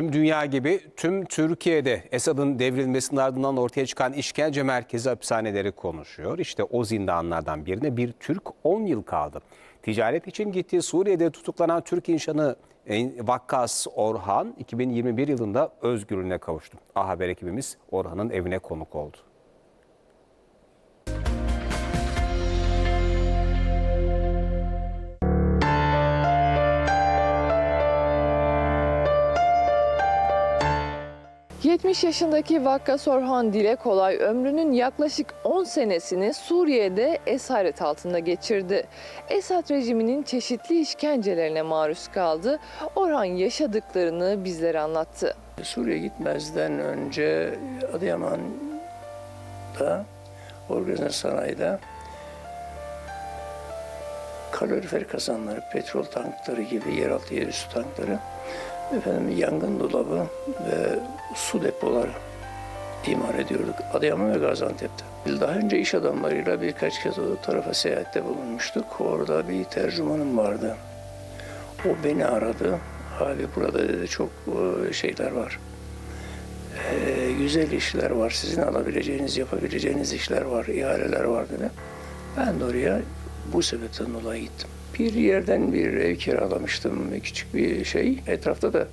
Tüm dünya gibi tüm Türkiye'de Esad'ın devrilmesinin ardından ortaya çıkan işkence merkezi hapishaneleri konuşuyor. İşte o zindanlardan birine bir Türk 10 yıl kaldı. Ticaret için gittiği Suriye'de tutuklanan Türk inşanı e, Vakkas Orhan 2021 yılında özgürlüğüne kavuştu. A Haber ekibimiz Orhan'ın evine konuk oldu. ...70 yaşındaki Vakkas Orhan Dile Kolay ömrünün yaklaşık 10 senesini Suriye'de esaret altında geçirdi. Esad rejiminin çeşitli işkencelerine maruz kaldı. Orhan yaşadıklarını bizlere anlattı. Suriye gitmezden önce Adıyaman'da organize sanayide kalorifer kazanları, petrol tankları gibi yeraltı yerüstü tankları, efendim yangın dolabı ve su depoları imar ediyorduk Adıyaman ve Gaziantep'te. Daha önce iş adamlarıyla birkaç kez o tarafa seyahatte bulunmuştuk. Orada bir tercümanım vardı. O beni aradı. Abi burada dedi çok e, şeyler var. E, güzel işler var. Sizin alabileceğiniz, yapabileceğiniz işler var, ihaleler var dedi. Ben de oraya bu sebepten dolayı gittim. Bir yerden bir ev kiralamıştım, küçük bir şey. Etrafta da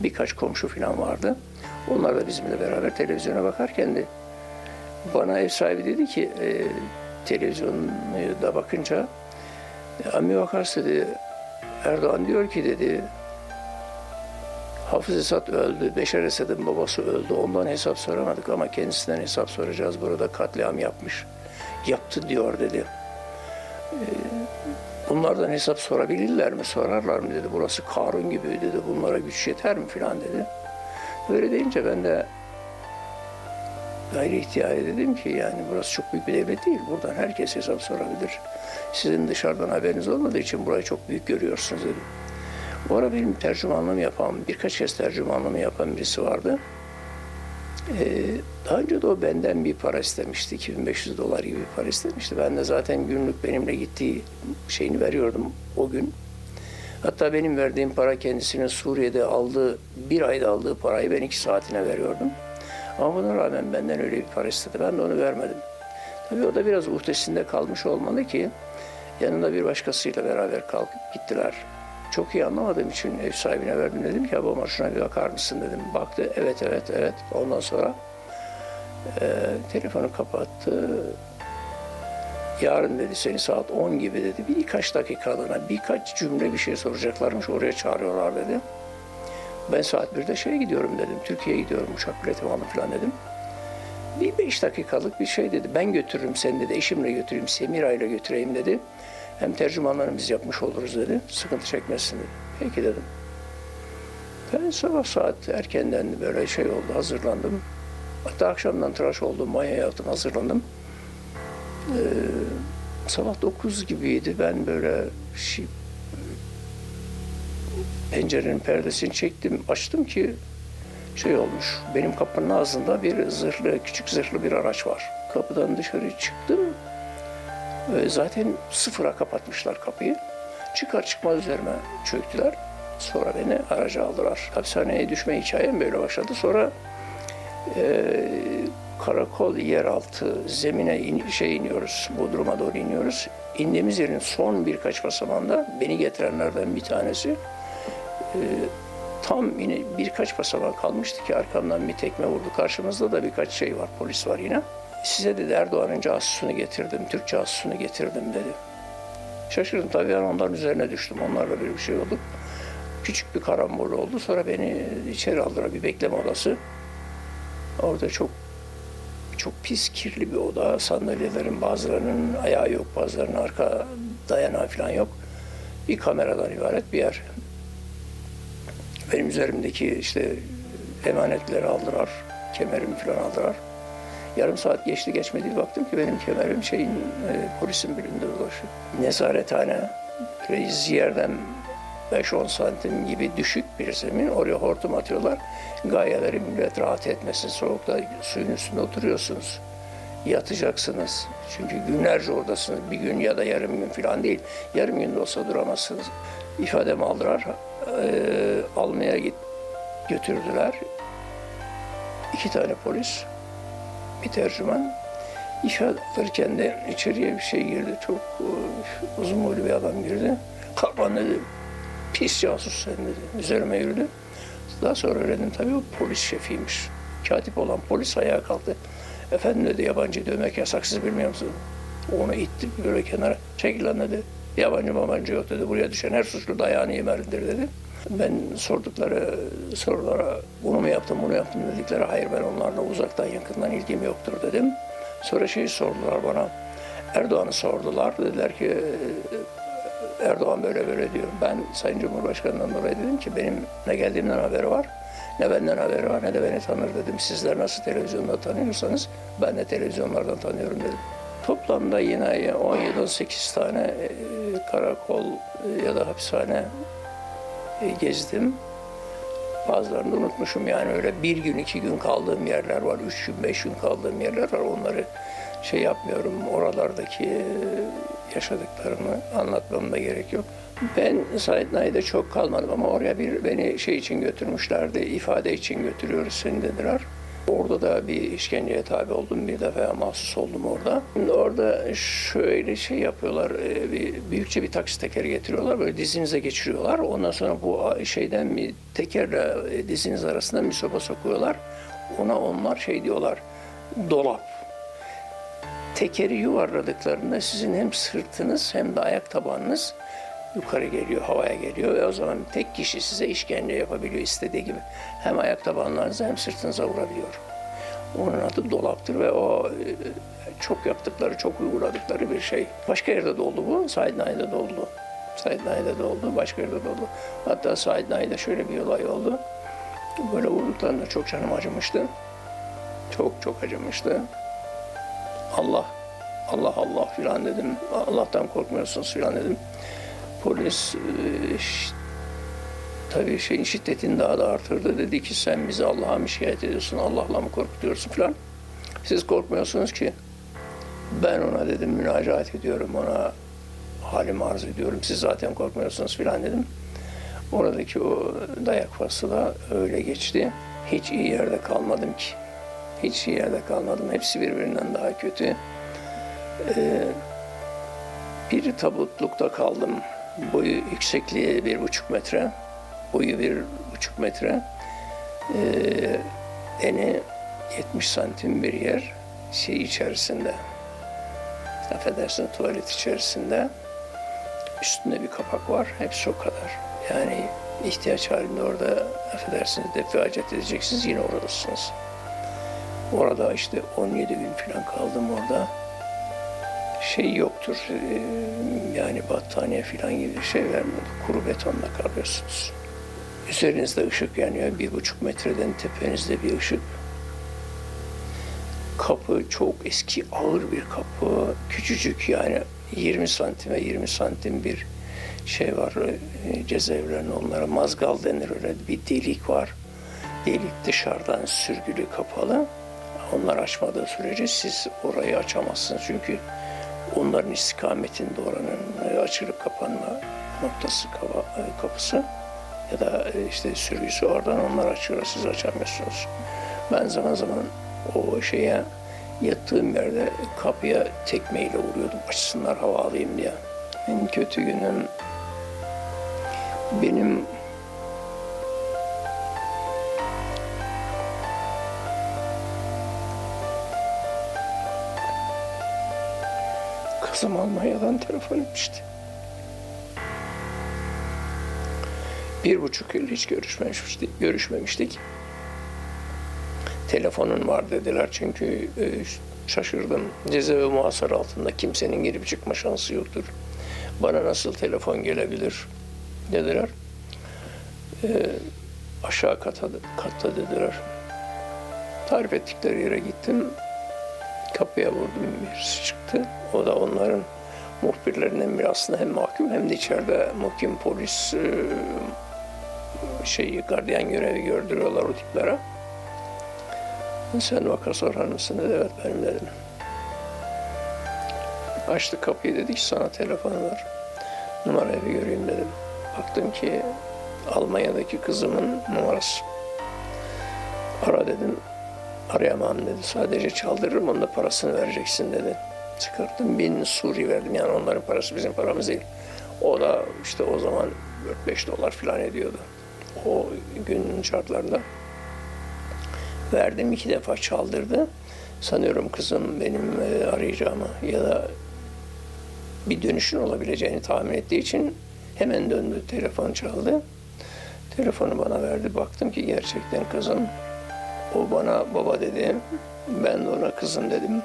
birkaç komşu falan vardı. Onlar da bizimle beraber televizyona bakarken de bana ev sahibi dedi ki e, televizyonda bakınca Ami Vakars dedi Erdoğan diyor ki dedi Hafız Esad öldü, Beşer Esad'ın babası öldü. Ondan hesap soramadık ama kendisinden hesap soracağız. Burada katliam yapmış. Yaptı diyor dedi. Ee, bunlardan hesap sorabilirler mi, sorarlar mı dedi. Burası Karun gibi dedi. Bunlara güç yeter mi filan dedi. Böyle deyince ben de gayri ihtiyari dedim ki yani burası çok büyük bir devlet değil. Buradan herkes hesap sorabilir. Sizin dışarıdan haberiniz olmadığı için burayı çok büyük görüyorsunuz dedim. Bu ara benim tercümanlığımı yapan, birkaç kez tercümanlığımı yapan birisi vardı. Ee, daha önce de o benden bir para istemişti. 2500 dolar gibi bir para istemişti. Ben de zaten günlük benimle gittiği şeyini veriyordum o gün. Hatta benim verdiğim para kendisinin Suriye'de aldığı, bir ayda aldığı parayı ben iki saatine veriyordum. Ama buna rağmen benden öyle bir para istedi. Ben de onu vermedim. Tabii o da biraz uhdesinde kalmış olmalı ki yanında bir başkasıyla beraber kalkıp gittiler. Çok iyi anlamadığım için ev sahibine verdim dedim ki babama şuna bir bakar mısın dedim. Baktı evet evet evet. Ondan sonra e, telefonu kapattı. Yarın dedi seni saat 10 gibi dedi. Birkaç dakikalığına birkaç cümle bir şey soracaklarmış oraya çağırıyorlar dedi. Ben saat 1'de şeye gidiyorum dedim. Türkiye'ye gidiyorum uçak bileti alın falan dedim. Bir beş dakikalık bir şey dedi. Ben götürürüm seni dedi. Eşimle götüreyim, Semira ile götüreyim dedi. Hem tercümanlarını biz yapmış oluruz dedi. Sıkıntı çekmezsin dedi. Peki dedim. Ben sabah saat erkenden böyle şey oldu, hazırlandım. Hatta akşamdan tıraş oldum, banyo yaptım, hazırlandım. Ee, sabah 9 gibiydi. Ben böyle şey, pencerenin perdesini çektim, açtım ki şey olmuş. Benim kapının ağzında bir zırhlı, küçük zırhlı bir araç var. Kapıdan dışarı çıktım. Ee, Zaten sıfıra kapatmışlar kapıyı. Çıkar çıkmaz üzerime çöktüler. Sonra beni araca aldılar. Hapishaneye düşme hikayem böyle başladı. Sonra e, karakol yeraltı zemine in, şey iniyoruz. Bodrum'a doğru iniyoruz. İndiğimiz yerin son birkaç basamağında beni getirenlerden bir tanesi e, tam yine birkaç basamak kalmıştı ki arkamdan bir tekme vurdu. Karşımızda da birkaç şey var, polis var yine. Size dedi Erdoğan'ın casusunu getirdim, Türk casusunu getirdim dedi. Şaşırdım tabii ben onların üzerine düştüm. Onlarla bir şey oldu. Küçük bir karambol oldu. Sonra beni içeri aldılar bir bekleme odası. Orada çok çok pis kirli bir oda. Sandalyelerin bazılarının ayağı yok, bazılarının arka dayanağı falan yok. Bir kameradan ibaret bir yer. Benim üzerimdeki işte emanetleri aldılar, kemerimi falan aldılar. Yarım saat geçti geçmedi baktım ki benim kemerim şeyin e, polisin birinde dolaşıyor. Nezarethane reis yerden 5-10 santim gibi düşük bir zemin oraya hortum atıyorlar. Gayeleri millet rahat etmesin soğukta suyun üstünde oturuyorsunuz. Yatacaksınız. Çünkü günlerce oradasınız. Bir gün ya da yarım gün falan değil. Yarım gün de olsa duramazsınız. İfademi aldılar. Ee, almaya git götürdüler. İki tane polis, bir tercüman. İfade alırken de içeriye bir şey girdi. Çok e, uzun boylu bir adam girdi. Kalkman dedi, pis casus sen dedi. Üzerime yürüdü. Daha sonra öğrendim tabii o polis şefiymiş. Katip olan polis ayağa kalktı. Efendim dedi yabancı dövmek yasak siz bilmiyor musunuz? Onu itti böyle kenara. Çekil lan dedi. Yabancı mabancı yok dedi. Buraya düşen her suçlu dayağını yemelidir dedi. Ben sordukları sorulara bunu mu yaptım bunu yaptım dedikleri hayır ben onlarla uzaktan yakından ilgim yoktur dedim. Sonra şeyi sordular bana. Erdoğan'ı sordular. Dediler ki Erdoğan böyle böyle diyor. Ben Sayın Cumhurbaşkanı'ndan dolayı dedim ki benim ne geldiğimden haberi var, ne benden haberi var, ne de beni tanır dedim. Sizler nasıl televizyonda tanıyorsanız ben de televizyonlardan tanıyorum dedim. Toplamda yine 17-18 tane e, karakol e, ya da hapishane gezdim. Bazılarını unutmuşum yani öyle bir gün iki gün kaldığım yerler var, üç gün beş gün kaldığım yerler var. Onları şey yapmıyorum, oralardaki yaşadıklarımı anlatmam da gerek yok. Ben Said Nail'de çok kalmadım ama oraya bir beni şey için götürmüşlerdi, ifade için götürüyoruz seni dediler. Orada da bir işkenceye tabi oldum, bir defa mahsus oldum orada. Orada şöyle şey yapıyorlar, e, bir, büyükçe bir taksi tekeri getiriyorlar, böyle dizinize geçiriyorlar. Ondan sonra bu şeyden bir tekerle e, diziniz arasında bir sopa sokuyorlar. Ona onlar şey diyorlar, dolap tekeri yuvarladıklarında sizin hem sırtınız hem de ayak tabanınız yukarı geliyor, havaya geliyor ve o zaman tek kişi size işkence yapabiliyor istediği gibi. Hem ayak tabanlarınıza hem sırtınıza vurabiliyor. Onun adı dolaptır ve o e, çok yaptıkları, çok uyguladıkları bir şey. Başka yerde de oldu bu, Said Nail'de de oldu. Said Nail'de de oldu, başka yerde de oldu. Hatta Said Nail'de şöyle bir olay oldu. Böyle vurduklarında çok canım acımıştı. Çok çok acımıştı. Allah, Allah Allah filan dedim. Allah'tan korkmuyorsunuz filan dedim. Polis e, tabii şeyin şiddetini daha da artırdı. Dedi ki sen bizi Allah'a mı şikayet ediyorsun, Allah'la mı korkutuyorsun filan. Siz korkmuyorsunuz ki. Ben ona dedim münacaat ediyorum, ona halimi arz ediyorum. Siz zaten korkmuyorsunuz filan dedim. Oradaki o dayak faslı da öyle geçti. Hiç iyi yerde kalmadım ki. Hiç iyi yerde kalmadım. Hepsi birbirinden daha kötü. Ee, bir tabutlukta kaldım. Boyu yüksekliği bir buçuk metre. Boyu bir buçuk metre. Ee, eni 70 santim bir yer. Şey içerisinde. Affedersin tuvalet içerisinde. Üstünde bir kapak var. Hepsi o kadar. Yani ihtiyaç halinde orada affedersiniz defacat edeceksiniz yine oradasınız. Orada işte 17 gün falan kaldım orada. Şey yoktur, e, yani battaniye falan gibi şey vermedi. Kuru betonla kalıyorsunuz. Üzerinizde ışık yanıyor, bir buçuk metreden tepenizde bir ışık. Kapı çok eski, ağır bir kapı. Küçücük yani 20 santime 20 santim bir şey var. E, cezaevlerine onlara mazgal denir öyle bir delik var. Delik dışarıdan sürgülü kapalı. Onlar açmadığı sürece siz orayı açamazsınız. Çünkü onların istikametinde oranın e, açılıp kapanma noktası e, kapısı ya da e, işte sürgüsü oradan onlar açıyor siz açamıyorsunuz. Ben zaman zaman o şeye yattığım yerde kapıya tekmeyle vuruyordum açsınlar hava alayım diye. En kötü günüm benim kızım Almanya'dan telefon etmişti. Bir buçuk yıl hiç görüşmemiştik. görüşmemiştik. Telefonun var dediler çünkü e, şaşırdım. Cezaevi muhasara altında kimsenin girip çıkma şansı yoktur. Bana nasıl telefon gelebilir dediler. E, aşağı kata, katta dediler. Tarif ettikleri yere gittim. Kapıya vurdum birisi çıktı. O da onların muhbirlerinden biri aslında hem mahkum hem de içeride muhkim polis e, şeyi gardiyan görevi gördürüyorlar o tiplere. Sen vaka sorar mısın dedi. Evet benim dedim. Açtı kapıyı dedi ki sana telefon var. Numarayı bir göreyim dedim. Baktım ki Almanya'daki kızımın numarası. Ara dedim. Arayamam dedi. Sadece çaldırırım onun da parasını vereceksin dedi. Çıkarttım bin Suri verdim. Yani onların parası bizim paramız değil. O da işte o zaman 4-5 dolar falan ediyordu. O günün şartlarında. Verdim iki defa çaldırdı. Sanıyorum kızım benim e, arayacağımı ya da bir dönüşün olabileceğini tahmin ettiği için hemen döndü. Telefon çaldı. Telefonu bana verdi. Baktım ki gerçekten kızım. O bana baba dedi. Ben de ona kızım dedim.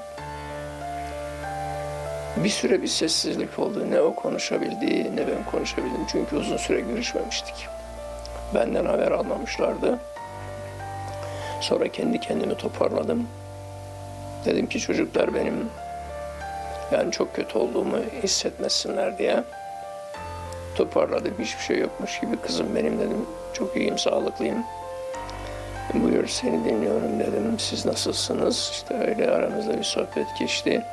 Bir süre bir sessizlik oldu. Ne o konuşabildi ne ben konuşabildim. Çünkü uzun süre görüşmemiştik. Benden haber almamışlardı. Sonra kendi kendimi toparladım. Dedim ki çocuklar benim yani çok kötü olduğumu hissetmesinler diye toparladım. Hiçbir şey yokmuş gibi kızım benim dedim. Çok iyiyim, sağlıklıyım. Buyur seni dinliyorum dedim. Siz nasılsınız? İşte öyle aramızda bir sohbet geçti.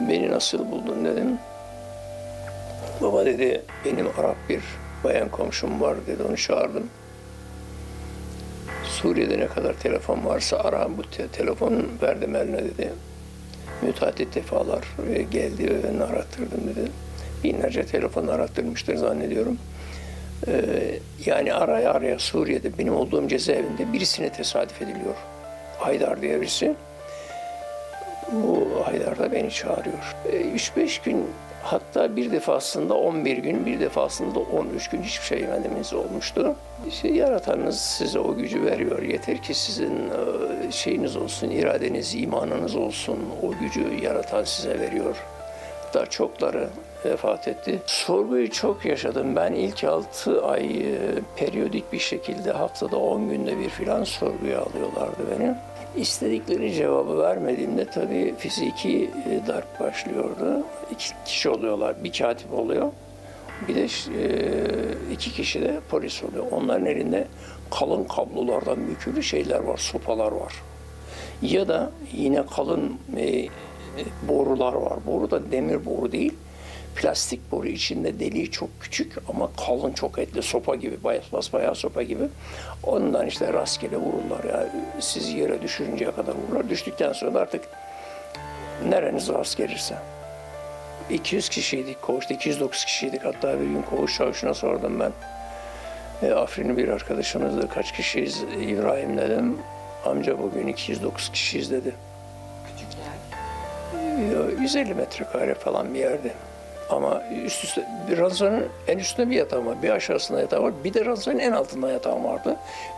Beni nasıl buldun dedim. Baba dedi benim Arap bir bayan komşum var dedi onu çağırdım. Suriye'de ne kadar telefon varsa ara bu te- telefon verdim eline dedi. Müteahhit defalar geldi ve ben arattırdım dedi. Binlerce telefon arattırmıştır zannediyorum. Ee, yani araya araya Suriye'de benim olduğum cezaevinde birisine tesadüf ediliyor. Haydar diye birisi. Bu Haydar da beni çağırıyor. Ee, 3-5 gün hatta bir defasında 11 gün, bir defasında da 13 gün hiçbir şey yemediğimiz olmuştu. İşte yaratanınız size o gücü veriyor. Yeter ki sizin e, şeyiniz olsun, iradeniz, imanınız olsun. O gücü yaratan size veriyor. Hatta çokları vefat etti. Sorguyu çok yaşadım. Ben ilk 6 ay e, periyodik bir şekilde haftada 10 günde bir filan sorguya alıyorlardı beni. İstedikleri cevabı vermediğimde tabii fiziki e, darp başlıyordu. İki kişi oluyorlar, bir katip oluyor. Bir de e, iki kişi de polis oluyor. Onların elinde kalın kablolardan bükülü şeyler var, sopalar var. Ya da yine kalın e, borular var. Boru da demir boru değil. Plastik boru içinde deliği çok küçük ama kalın çok etli sopa gibi, bayağı, bayağı sopa gibi. Ondan işte rastgele vururlar. Yani sizi yere düşürünceye kadar vururlar. Düştükten sonra artık nereniz rast gelirse. 200 kişiydik koğuşta, 209 kişiydik. Hatta bir gün koğuş çavuşuna sordum ben. E, Afrinli bir arkadaşımızdı. Kaç kişiyiz İbrahim dedim. Amca bugün 209 kişiyiz dedi. Ya, 150 metrekare falan bir yerde. Ama üst üste bir ranzanın en üstünde bir yatağım var, bir aşağısında yatağı var, bir de ranzanın en altında yatağım vardı.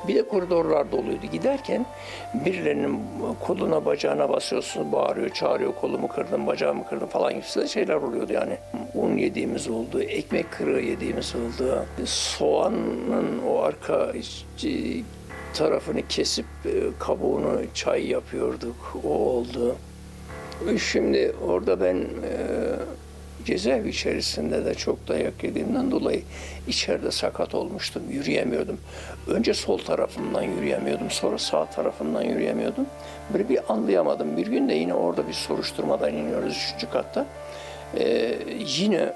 Bir de koridorlar doluydu. Giderken birilerinin koluna bacağına basıyorsun, bağırıyor, çağırıyor, kolumu kırdım, bacağımı kırdım falan gibi şeyler oluyordu yani. Un yediğimiz oldu, ekmek kırığı yediğimiz oldu. Soğanın o arka tarafını kesip e, kabuğunu çay yapıyorduk. O oldu. Şimdi orada ben e, cezaevi içerisinde de çok dayak yediğimden dolayı içeride sakat olmuştum. Yürüyemiyordum. Önce sol tarafımdan yürüyemiyordum. Sonra sağ tarafımdan yürüyemiyordum. Böyle bir anlayamadım. Bir gün de yine orada bir soruşturmadan iniyoruz üçüncü katta. E, yine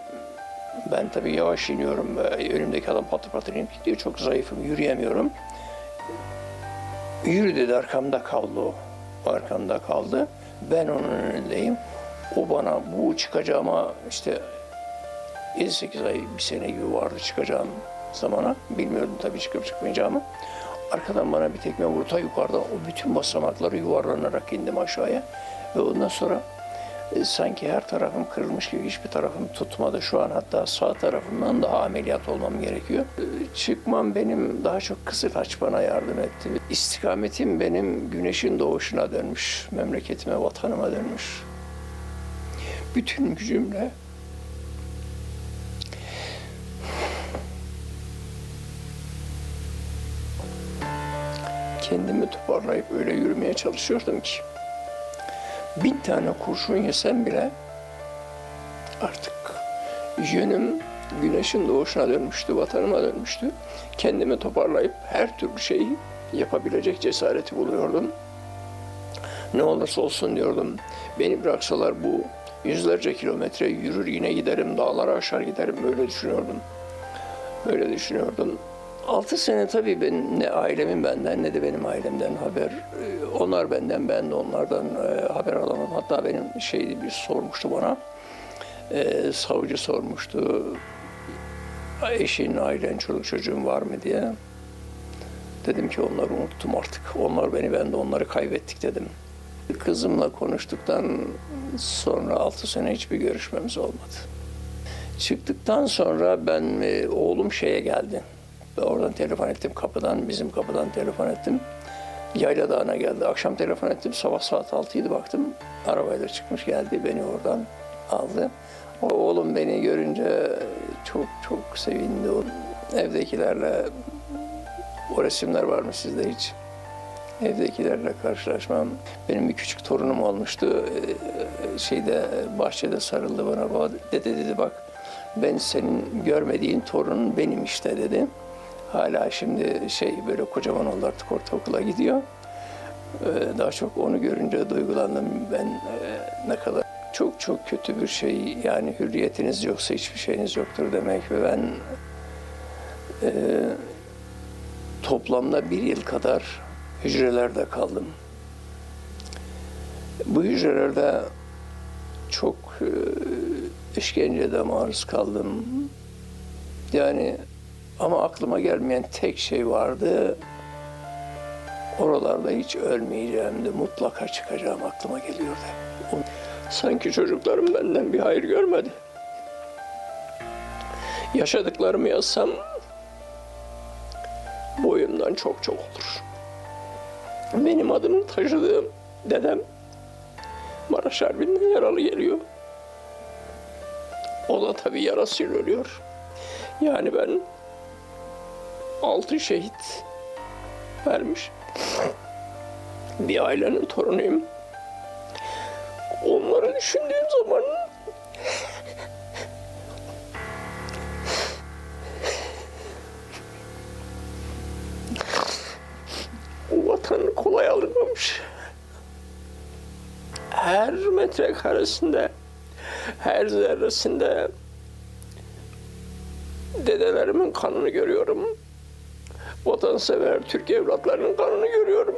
ben tabii yavaş iniyorum. Önümdeki adam patır patır inip gidiyor. Çok zayıfım. Yürüyemiyorum. Yürü dedi arkamda kaldı o. Arkamda kaldı. Ben onun önündeyim. O bana bu çıkacağıma işte 7-8 ay bir sene gibi vardı çıkacağım zamana. Bilmiyordum tabii çıkıp çıkmayacağımı. Arkadan bana bir tekme vurdu. Ta yukarıda o bütün basamakları yuvarlanarak indim aşağıya. Ve ondan sonra e, sanki her tarafım kırılmış gibi hiçbir tarafım tutmadı. Şu an hatta sağ tarafımdan daha ameliyat olmam gerekiyor. E, Çıkmam benim daha çok Kızılaç bana yardım etti. İstikametim benim güneşin doğuşuna dönmüş. Memleketime, vatanıma dönmüş. Bütün gücümle kendimi toparlayıp öyle yürümeye çalışıyordum ki bin tane kurşun yesem bile artık yönüm güneşin doğuşuna dönmüştü, vatanıma dönmüştü. Kendimi toparlayıp her türlü şeyi yapabilecek cesareti buluyordum. Ne olursa olsun diyordum. Beni bıraksalar bu yüzlerce kilometre yürür yine giderim, dağları aşar giderim böyle düşünüyordum. Böyle düşünüyordum. Altı sene tabii ben ne ailemin benden ne de benim ailemden haber. e, Onlar benden, ben de onlardan e, haber alamadım. Hatta benim şeydi bir sormuştu bana. E, savcı sormuştu. Eşin, ailen, çoluk çocuğun var mı diye. Dedim ki onları unuttum artık. Onlar beni, ben de onları kaybettik dedim. Kızımla konuştuktan sonra altı sene hiçbir görüşmemiz olmadı. Çıktıktan sonra ben e, oğlum şeye geldi. Oradan telefon ettim kapıdan, bizim kapıdan telefon ettim. Yayla Dağı'na geldi. Akşam telefon ettim. Sabah saat 6'ydı baktım. Arabayla çıkmış geldi beni oradan aldı. O oğlum beni görünce çok çok sevindi. Evdekilerle o resimler var mı sizde hiç? Evdekilerle karşılaşmam. Benim bir küçük torunum olmuştu. Ee, Şeyde bahçede sarıldı bana. Baba, Dede dedi bak ben senin görmediğin torunun benim işte dedi. Hala şimdi şey böyle kocaman oldu artık ortaokula gidiyor. Ee, Daha çok onu görünce duygulandım ben e, ne kadar çok çok kötü bir şey yani hürriyetiniz yoksa hiçbir şeyiniz yoktur demek ve ben e, toplamda bir yıl kadar hücrelerde kaldım. Bu hücrelerde çok e, işkencede maruz kaldım. Yani ama aklıma gelmeyen tek şey vardı. Oralarda hiç ölmeyeceğimdi. Mutlaka çıkacağım aklıma geliyordu. Sanki çocuklarım benden bir hayır görmedi. Yaşadıklarımı yazsam boyumdan çok çok olur. Benim adımı taşıdığım dedem Maraş Harbi'nden yaralı geliyor. O da tabii yarasıyla ölüyor. Yani ben altı şehit vermiş bir ailenin torunuyum. Onları düşündüğüm zaman bu vatan kolay alınmamış. Her metrekaresinde, her zerresinde dedelerimin kanını görüyorum. Vatansever Türk evlatlarının kanını görüyorum.